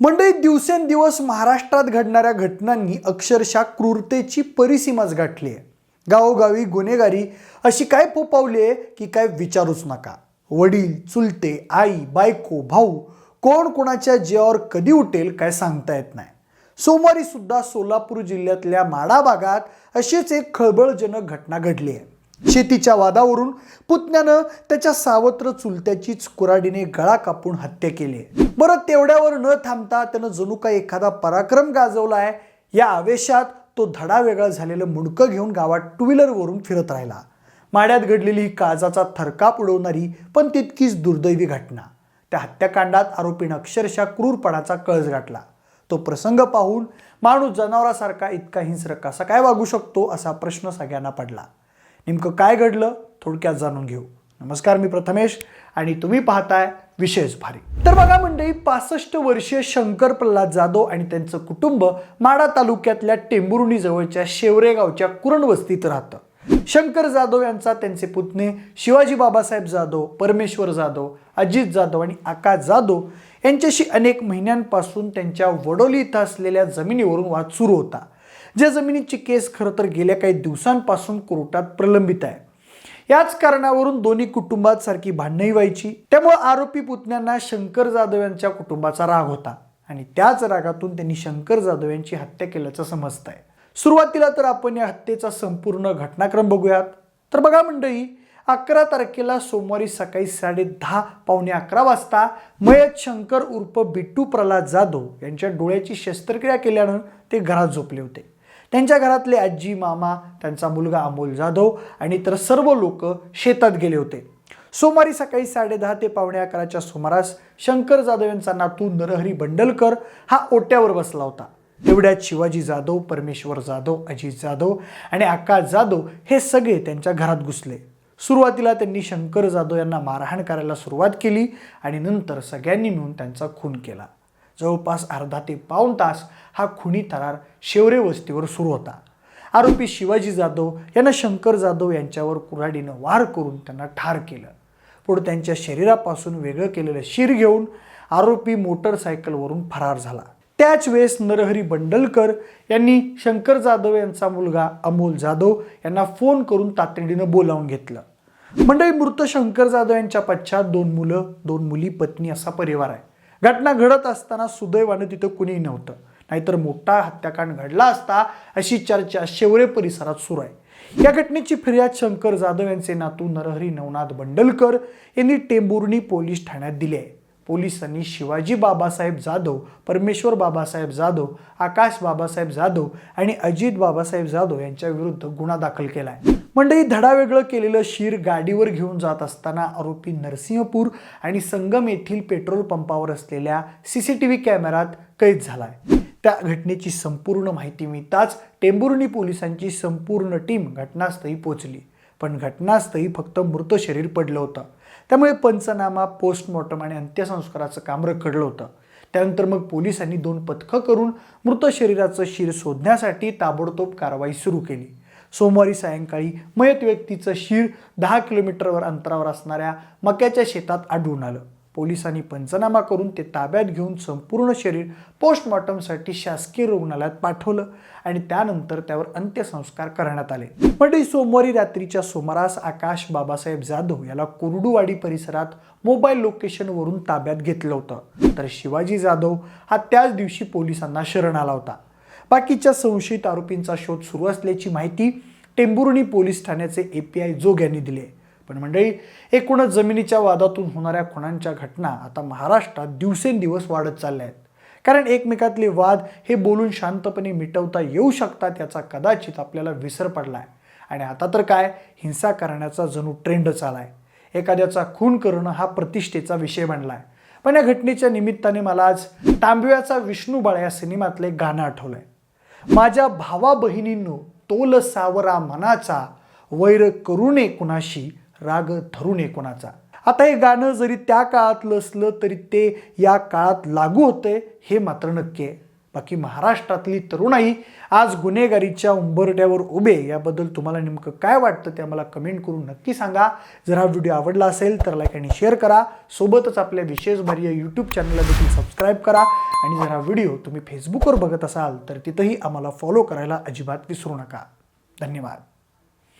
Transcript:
मंडळी दिवसेंदिवस महाराष्ट्रात घडणाऱ्या घटनांनी अक्षरशः क्रूरतेची परिसीमाच गाठली आहे. गावोगावी गुन्हेगारी अशी काय पोपावली आहे की काय विचारूच नका. वडील चुलते आई बायको भाऊ कोण कोणाच्या जीवावर कधी उठेल काय सांगता येत नाही. सोमवारी सुद्धा सोलापूर जिल्ह्यातल्या माडा भागात अशीच एक खळबळजनक घटना घडली आहे. शेतीच्या वादावरून पुतण्यानं त्याच्या सावत्र चुलत्याचीच कुराडीने गळा कापून हत्या केली आहे. बरं तेवढ्यावर न थांबता त्यानं जणू का एखादा पराक्रम गाजवलाय या आवेशात तो धडा वेगळा झालेलं मुंडकं घेऊन गावात टू व्हीलरवरून फिरत राहिला. माड्यात घडलेली ही काळजाचा थरकाप उडवणारी पण तितकीच दुर्दैवी घटना. त्या हत्याकांडात आरोपीनं अक्षरशः क्रूरपणाचा कळस गाठला. तो प्रसंग पाहून माणूस जनावरासारखा इतका हिंस्र कसा काय वागू शकतो असा प्रश्न सगळ्यांना पडला. नेमकं काय घडलं थोडक्यात जाणून घेऊ. नमस्कार मी प्रथमेश आणि तुम्ही पाहताय विशेष भारी. तर बघा मंडळी पासष्ट वर्षीय शंकर प्रल्हाद जाधव आणि त्यांचं कुटुंब माडा तालुक्यातल्या टेंभुर्णी जवळच्या शेवरे गावच्या कुरण वस्तीत राहतं. शंकर जाधव यांचा त्यांचे पुतणे शिवाजी बाबासाहेब जाधव परमेश्वर जाधव अजित जाधव आणि आकाश जाधव यांच्याशी अनेक महिन्यांपासून त्यांच्या वडोली इथं असलेल्या जमिनीवरून वाद सुरू होता. ज्या जमिनीची केस खरं तर गेल्या काही दिवसांपासून कोर्टात प्रलंबित आहे. याच कारणावरून दोन्ही कुटुंबात सारखी भांडणही व्हायची. त्यामुळे आरोपी पुतण्यांना शंकर जाधव यांच्या कुटुंबाचा राग होता आणि त्याच रागातून त्यांनी शंकर जाधव यांची हत्या केल्याचं समजत आहे सुरुवातीला तर आपण या हत्येचा संपूर्ण घटनाक्रम बघूयात. तर बघा मंडळी अकरा तारखेला सोमवारी सकाळी साडे दहा पावणे अकरा वाजता मयत शंकर उर्फ बिट्टू प्रल्हाद जाधव यांच्या डोळ्याची शस्त्रक्रिया केल्यानं ते घरात झोपले होते. त्यांच्या घरातले आजी मामा त्यांचा मुलगा अमोल जाधव आणि इतर सर्व लोक शेतात गेले होते. सोमवारी सकाळी साडेदहा ते पावणे अकराच्या सुमारास शंकर जाधव यांचा नातू नरहरी बंडलकर हा ओट्यावर बसला होता. तेवढ्यात शिवाजी जाधव परमेश्वर जाधव अजित जाधव आणि आकाश जाधव हे सगळे त्यांच्या घरात घुसले. सुरुवातीला त्यांनी शंकर जाधव यांना मारहाण करायला सुरुवात केली आणि नंतर सगळ्यांनी मिळून त्यांचा खून केला. जवळपास अर्धा ते पाऊण तास हा खुनी थरार शेवरे वस्तीवर सुरू होता. आरोपी शिवाजी जाधव यांना शंकर जाधव यांच्यावर कुऱ्हाडीनं वार करून त्यांना ठार केलं. पुढे त्यांच्या शरीरापासून वेगळं केलेलं शिर घेऊन आरोपी मोटरसायकलवरून फरार झाला. त्याच वेळेस नरहरी बंडलकर यांनी शंकर जाधव यांचा मुलगा अमोल जाधव यांना फोन करून तातडीनं बोलावून घेतलं. मंडळी मृत शंकर जाधव यांच्या पश्चात दोन मुलं दोन मुली पत्नी असा परिवार आहे. घटना घडत असताना सुदैवानं तिथं कुणीही नव्हतं. नाहीतर मोठा हत्याकांड घडला असता अशी चर्चा शेवरे परिसरात सुरू आहे. या घटनेची फिर्याद शंकर जाधव यांचे नातू नरहरी नवनाथ बंडलकर यांनी टेंबुर्णी पोलीस ठाण्यात दिली आहे. पोलिसांनी शिवाजी बाबासाहेब जाधव परमेश्वर बाबासाहेब जाधव आकाश बाबासाहेब जाधव आणि अजित बाबासाहेब जाधव यांच्या विरुद्ध गुन्हा दाखल केला आहे मंडळी धडा वेगळं केलेलं शीर गाडीवर घेऊन जात असताना आरोपी नरसिंहपूर आणि संगम येथील पेट्रोल पंपावर असलेल्या सी सी टी व्ही कॅमेऱ्यात कैद झालाय. त्या घटनेची संपूर्ण माहिती मिळताच टेंबुर्णी पोलिसांची संपूर्ण टीम घटनास्थळी पोहोचली. पण घटनास्थळी फक्त मृत शरीर पडलं होतं. त्यामुळे पंचनामा पोस्टमॉर्टम आणि अंत्यसंस्काराचं काम रखडलं होतं. त्यानंतर मग पोलिसांनी दोन पथकं करून मृत शरीराचं शिर शोधण्यासाठी ताबडतोब कारवाई सुरू केली. सोमवारी सायंकाळी मयत व्यक्तीचं शिर दहा किलोमीटरवर अंतरावर असणाऱ्या मक्याच्या शेतात आढळून आलं. पोलिसांनी पंचनामा करून ते ताब्यात घेऊन संपूर्ण शरीर पोस्टमॉर्टमसाठी शासकीय रुग्णालयात पाठवलं आणि त्यानंतर त्यावर अंत्यसंस्कार करण्यात आले. म्हणजे सोमवारी रात्रीच्या सुमारास आकाश बाबासाहेब जाधव याला कुर्डुवाडी परिसरात मोबाईल लोकेशनवरून ताब्यात घेतलं होतं. तर शिवाजी जाधव हा त्याच दिवशी पोलिसांना शरण आला होता. बाकीच्या संशयित आरोपींचा शोध सुरू असल्याची माहिती टेंभुर्णी पोलीस ठाण्याचे ए पी आय जोग यांनी दिली आहे. पण मंडळी एकूणच जमिनीच्या वादातून होणाऱ्या खुणांच्या घटना आता महाराष्ट्रात दिवसेंदिवस वाढत चालल्या आहेत कारण एकमेकातले वाद हे बोलून शांतपणे मिटवता येऊ शकतात याचा कदाचित आपल्याला विसर पडला आहे आणि आता तर काय? हिंसा करण्याचा जणू ट्रेंड चाला आहे एखाद्याचा खून करणं हा प्रतिष्ठेचा विषय बनला आहे पण या घटनेच्या निमित्ताने मला आज तांबव्याचा विष्णूबाळ या सिनेमातलं एक गाणं आठवलं आहे माझ्या भावा बहिणींनो तोल सावरा मनाचा वैर करुणे कुणाशी राग धरू नये कोणाचा. आता हे गाणं जरी त्या काळातलं असलं तरी ते या काळात लागू होतंय हे मात्र नक्की आहे. बाकी महाराष्ट्रातली तरुणाई आज गुन्हेगारीच्या उंबरट्यावर उभे याबद्दल तुम्हाला नेमकं काय वाटतं ते आम्हाला कमेंट करून नक्की सांगा. जर हा व्हिडिओ आवडला असेल तर लाईक आणि शेअर करा. सोबतच आपल्या विशेष भारी यूट्यूब चॅनलला देखील सबस्क्राईब करा. आणि जर हा व्हिडिओ तुम्ही फेसबुकवर बघत असाल तर तिथंही आम्हाला फॉलो करायला अजिबात विसरू नका. धन्यवाद.